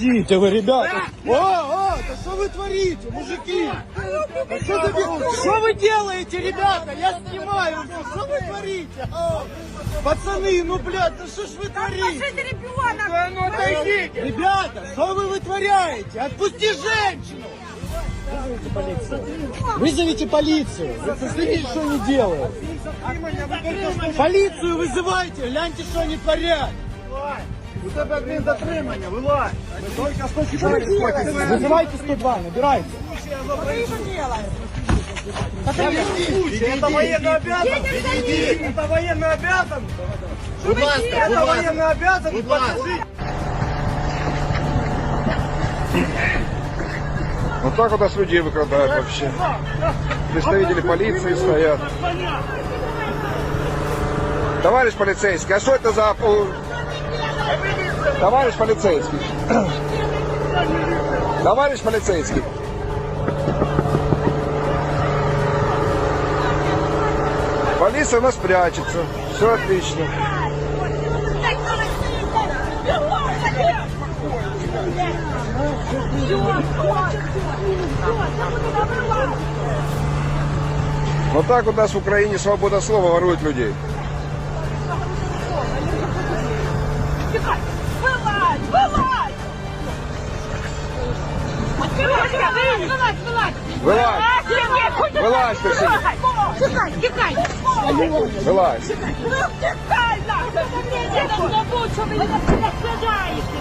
Подождите вы, ребята. О, о, да что вы творите, мужики? Да что, ты- что вы делаете, ребята? Я снимаю. Что вы творите? А, Пацаны, ну, блядь, да что ж вы творите? ну отойдите! Ребята, что вы вытворяете? Отпусти женщину! Вызовите полицию. Вызовите полицию. Вы посмотрите, что они делают. Полицию вызывайте, гляньте, что они творят. У тебе адмінзатримання, вилазь. Тільки 104 Вызывайте 102, набирайте. Это военный обязан. Это военный обязан. Это военный обязан. и подтвердить. Вот так у нас людей выкрадают вообще. Представители полиции стоят. Товарищ полицейский, а что это за... Товарищ полицейский. Товарищ полицейский. Полиция у нас прячется. Все отлично. Вот так у нас в Украине свобода слова ворует людей. Вылазь! Вылазь! Вылазь! Вылазь! Вылазь! Вылазь! Нет, хоть Вылазь, ты все. Тікай, тікай! Вылазь. Ну, тікай, нахуй! Це не буде, що ви не сідаєте!